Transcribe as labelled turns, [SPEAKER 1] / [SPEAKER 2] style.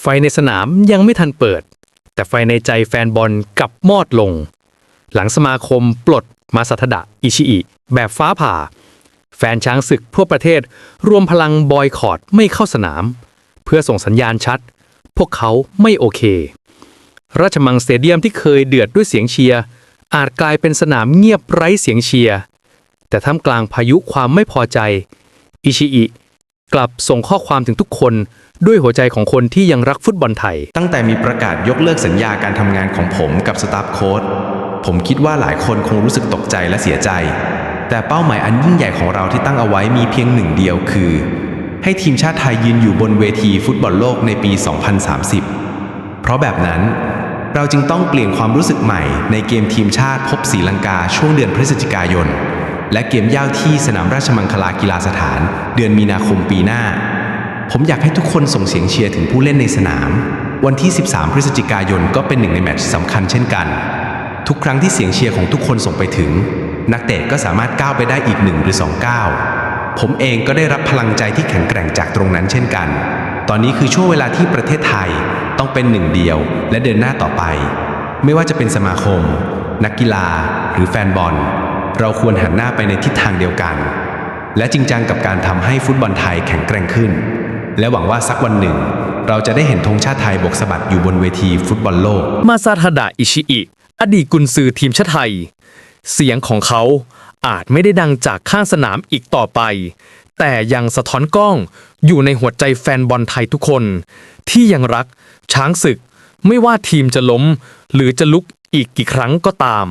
[SPEAKER 1] ไฟในสนามยังไม่ทันเปิด แต่ไฟในใจแฟนบอลกลับมอดลง หลังสมาคมปลดมาสัทดะอิชิอิ แบบฟ้าผ่า แฟนช้างศึกทั่วประเทศรวมพลังบอยคอรดไม่เข้าสนาม เพื่อส่งสัญญาณชัด พวกเขาไม่โอเค ราชมังสเตเดียมที่เคยเดือดด้วยเสียงเชียร์อาจกลายเป็นสนามเงียบไร้เสียงเชียร์แต่ท่ามกลางพายุความไม่พอใจ อิชิอิ กลับส่งข้อความถึงทุกคนด้วยหัวใจของคนที่ยังรักฟุตบอลไทย
[SPEAKER 2] ตั้งแต่มีประกาศยกเลิกสัญญาการทำงานของผมกับสตาฟโค้ดผมคิดว่าหลายคนคงรู้สึกตกใจและเสียใจ แต่เป้าหมายอันยิ่งใหญ่ของเราที่ตั้งเอาไว้มีเพียงหนึ่งเดียวคือ ให้ทีมชาติไทยยืนอยู่บนเวทีฟุตบอลโลกในปี 2030 เพราะแบบนั้นเราจึงต้องเปลี่ยนความรู้สึกใหม่ในเกมทีมชาติพบศรีลังกาช่วงเดือนพฤศจิกายน และเกมย่าวที่สนามราชมังคลากีฬาสถาน เดือนมีนาคมปีหน้า ผมอยากให้ทุกคนส่งเสียงเชียร์ถึงผู้เล่นในสนาม วันที่ 13 พฤศจิกายนก็เป็นหนึ่งในแมตช์สำคัญเช่นกัน ทุกครั้งที่เสียงเชียร์ของทุกคนส่งไปถึง นักเตะก็สามารถก้าวไปได้อีกหนึ่งหรือสองก้าวผมเองก็ได้รับพลังใจที่แข็งแกร่งจากตรงนั้นเช่นกัน ตอนนี้คือช่วงเวลาที่ประเทศไทยต้องเป็นหนึ่งเดียว และเดินหน้าต่อไป ไม่ว่าจะเป็นสมาคม นักกีฬา หรือแฟนบอล เราควรหันหน้าไปในทิศทางเดียวกัน และจริงจังกับการทำให้ฟุตบอลไทยแข็งแกร่งขึ้น และหวังว่าสักวันหนึ่ง เราจะได้เห็นธงชาติไทยบกสะบัดอยู่บนเวทีฟุตบอลโลก
[SPEAKER 1] มาซาทาดะอิชิอิ อดีตกุนซือทีมชาติไทย เสียงของเขาอาจไม่ได้ดังจากข้างสนามอีกต่อไป แต่ยังสะท้อนกล้องอยู่ในหัวใจแฟนบอลไทยทุกคน ที่ยังรักช้างศึก ไม่ว่าทีมจะล้ม หรือจะลุกอีกกี่ครั้งก็ตาม